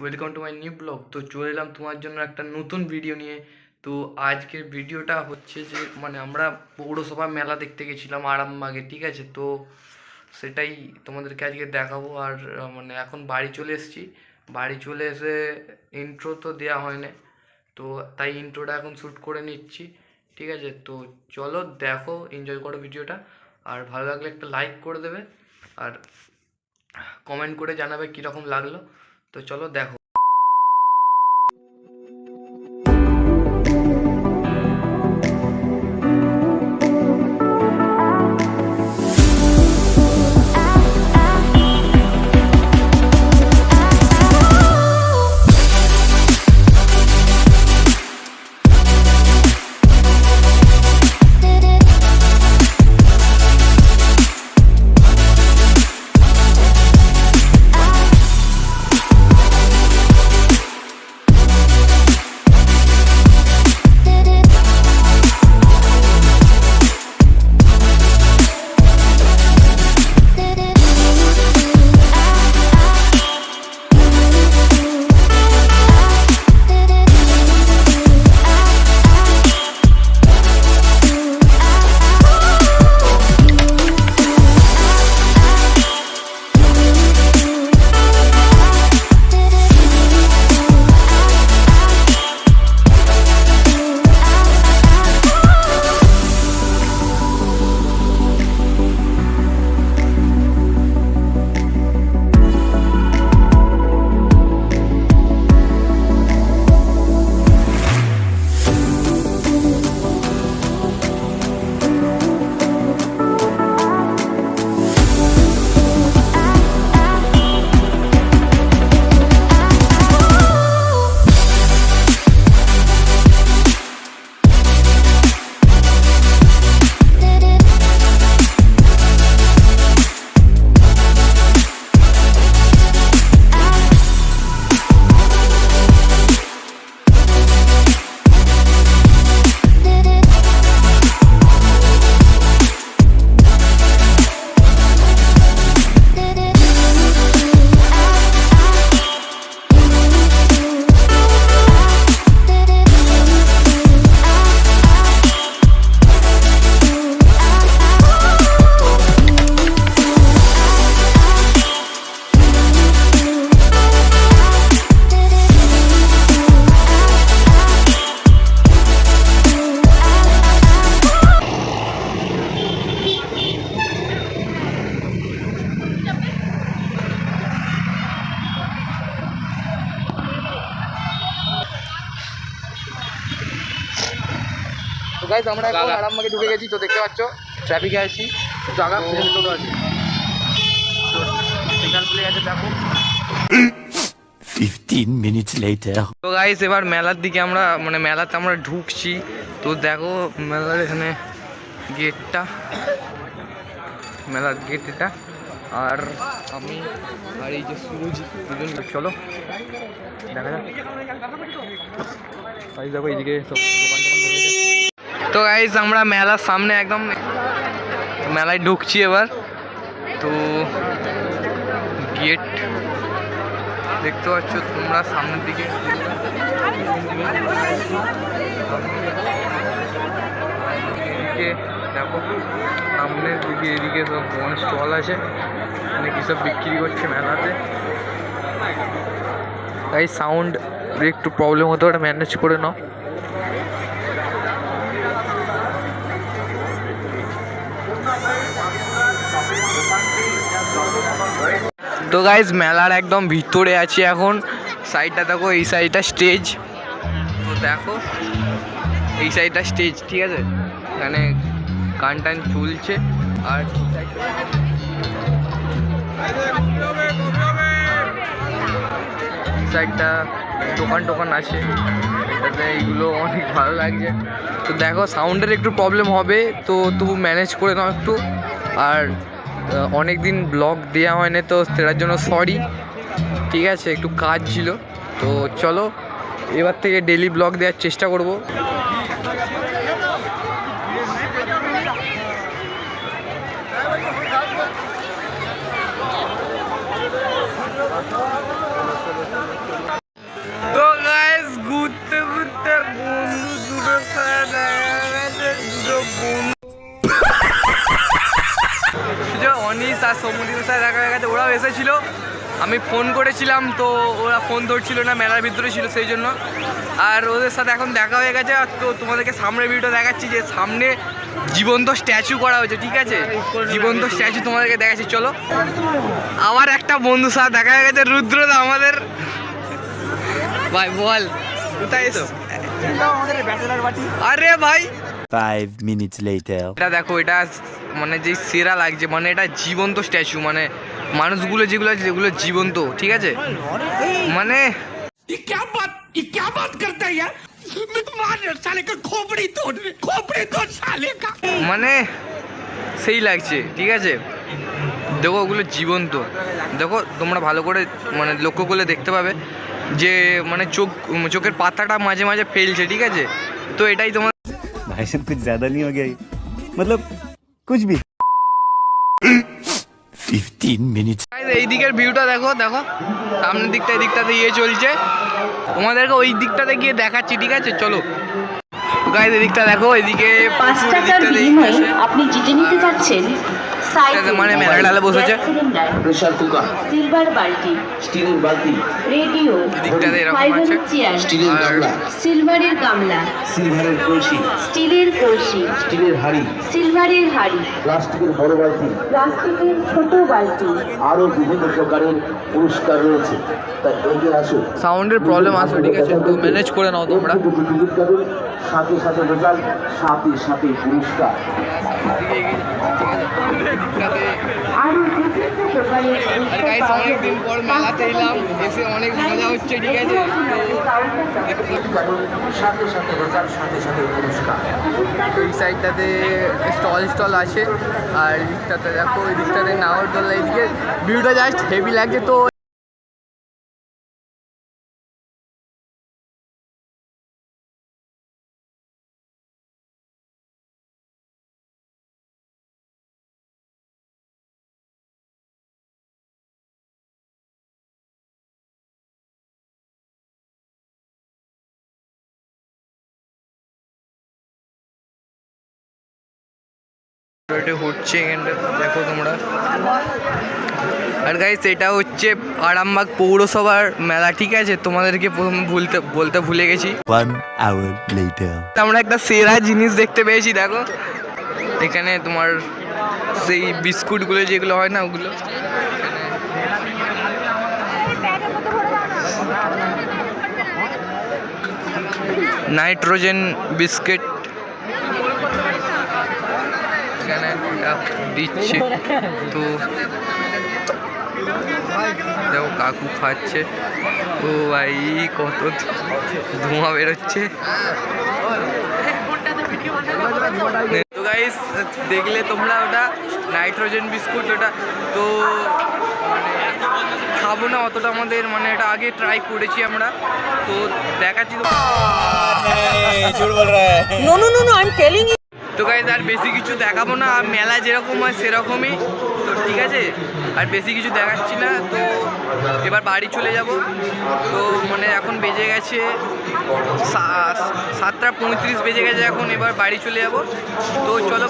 Welcome to my new blog তো চলে এলাম তোমার জন্য একটা নতুন ভিডিও নিয়ে। তো আজকের ভিডিওটা হচ্ছে যে মানে আমরা পৌরসভা মেলা দেখতে গেছিলাম আরামবাগে, ঠিক আছে? তো সেটাই তোমাদেরকে আজকে দেখাবো। আর মানে এখন বাড়ি চলে এসেছি। বাড়ি চলে এসে ইন্ট্রো তো দেওয়া হয়নি। তো তাই ইন্ট্রোটা এখন শ্যুট করে নিচ্ছি, ঠিক আছে? তো চলো দেখো এনজয় করো ভিডিওটা আর ভালো লাগলে একটা লাইক করে দেবে। আর কমেন্ট করে জানাবে কীরকম লাগল। তো চলো দেখো। তো গাইজ আমরা এখন আরামবাগে ঢুকে গেছি তো দেখতে পাচ্ছ ট্রাফিকে আছি। জায়গা টোটো আছে। তো খুলে গেছে দেখো। 15 minutes later. তো গাইস এবার মেলার দিকে আমরা মানে মেলাতে আমরা ঢুকছি। তো দেখো মেলার এখানে গেটটা মেলার গেট এটা। আর আমি আর এই যে সুরজ দুজন চলো দেখা যাক। দেখো এইদিকে সব দোকান টোকান বসে গেছে। তো গাইস আমরা মেলার সামনে একদম মেলায় ঢুকছি এবার। তো গেট দেখতে পাচ্ছ তোমরা সামনের দিকে। দেখো, সামনের দিকে এদিকে সব বন স্টল আছে। মানে কি সব বিক্রি করছে মেলাতে। তাই সাউন্ড একটু প্রবলেম হতে পারে ম্যানেজ করে নাও। তো গাইজ মেলার একদম ভিতরে আছি এখন। সাইডটা দেখো, এই সাইডটা স্টেজ তো দেখো, এই সাইডটা স্টেজ ঠিক আছে? এখানে গান টান চলছে। আর সাইডটা দোকান টোকান আছে। এটাতে এইগুলো অনেক ভালো লাগছে। তো দেখো সাউন্ডের একটু প্রবলেম হবে। তো তবু ম্যানেজ করে নাও একটু। আর অনেক দিন ব্লগ দেওয়া হয়নি, তো সেটার জন্য সরি ঠিক আছে, একটু কাজ ছিল। তো চলো, এবার থেকে ডেলি ব্লগ দেওয়ার চেষ্টা করব। এসেছিল। আমি ফোন করেছিলাম, তো ওরা ফোন ধরছিল না, মেলার ভিতরে ছিল সেই জন্য। আর ওদের সাথে এখন দেখা হয়ে গেছে, আর তো তোমাদেরকে সামনে ভিডিও দেখাচ্ছি যে সামনে জীবন্ত স্ট্যাচু করা হয়েছে, ঠিক আছে? জীবন্ত স্ট্যাচু তোমাদেরকে দেখাচ্ছি, চলো। আবার একটা বন্ধু সাথে দেখা হয়ে গেছে, রুদ্রদা আমাদের। ভাই, বল। কোথায় এসো আরে ভাই। ফাইভ লেটার এটা দেখো এটা মানে যে সেরা লাগছে মানে এটা জীবন্ত স্ট্যাচু মানে মানুষগুলো যেগুলো আছে যেগুলো জীবন্ত ঠিক আছে? মানে মানে সেই লাগছে ঠিক আছে? দেখো ওগুলো জীবন্ত। দেখো তোমরা ভালো করে মানে লক্ষ্য করলে দেখতে পাবে। যে মানে চোখ চোখের পাতাটা মাঝে মাঝে ফেলছে ঠিক আছে? তো এটাই তোমার ভাই সব কিছু জ্যাদা নিয়ে গেই মতলব কুছ ভি ফিফটিন মিনিট এই দিকের ভিউটা দেখো দেখো। সামনের দিকটা এই দিকটাতে ইয়ে চলছে। তোমাদেরকে ওই দিকটাতে গিয়ে দেখাচ্ছি ঠিক আছে? চলো। গাইজ এদিকটা দেখো এদিকে পাঁচ টাকার বিনিময়ে আপনি জিতে নিতে চাচ্ছেন মানে মেলা বসেছে। প্রেসার কুকার সিলভার বালতি স্টিলের বালতি রেডিও এদিকটাতে এরকম আছে। স্টিলের গামলা সিলভারের গামলা সিলভারের কলসি. স্টিলের কলসি. স্টিলের হাড়ি. সিলভারের হাড়ি. প্লাস্টিকের বড় বালতি প্লাস্টিকের ছোট বালতি আরও বিভিন্ন প্রকারের পুরস্কার রয়েছে। তাই এগিয়ে আসুন সাউন্ডের প্রবলেম আছে ঠিক আছে তো ম্যানেজ করে নাও তোমরা। একটু সাথে সাথে রেজাল্ট সাথে সাথে পুরস্কার। গাইস পাওয়া অনেক দিন পর মেলাতে এলাম এসে অনেক মজা হচ্ছে ঠিক আছে? সাথে সাথে রেজাল্ট সাথে সাথে পুরস্কার। তো এই সাইডটাতে স্টল স্টল আছে আর এদিকটাতে দেখো এই দিকটাতে নাগরদোল্লা এদিকে ভিউটা জাস্ট হেভি লাগছে তো এটা হচ্ছে এখানটা দেখো তোমরা। আর গাইস এটা হচ্ছে আরামবাগ পৌরসভার মেলা ঠিক আছে? তোমাদেরকে ভুলতে বলতে ভুলে গেছি। আমরা একটা সেরা জিনিস দেখতে পেয়েছি দেখো। এখানে তোমার সেই বিস্কুটগুলো যেগুলো হয় না ওগুলো। নাইট্রোজেন বিস্কিট এখানে এটা দিচ্ছে। তো দেখো কাকু খাচ্ছে। ও ভাই কত ধোঁয়া বেরোচ্ছে। তো গাইস দেখলে তোমরা ওটা নাইট্রোজেন বিস্কুট ওটা তো মানে খাব না অতটা আমাদের মানে এটা আগে ট্রাই করেছি আমরা। তো দেখাচ্ছি তো তো গাইজ আর বেশি কিছু দেখাবো না, আর মেলা যেরকম হয় সেরকমই। তো ঠিক আছে? আর বেশি কিছু দেখাচ্ছি না, তো এবার বাড়ি চলে যাব। তো মানে এখন বেজে গেছে সাতটা পঁয়ত্রিশ, বেজে গেছে এখন, এবার বাড়ি চলে যাব। তো চলো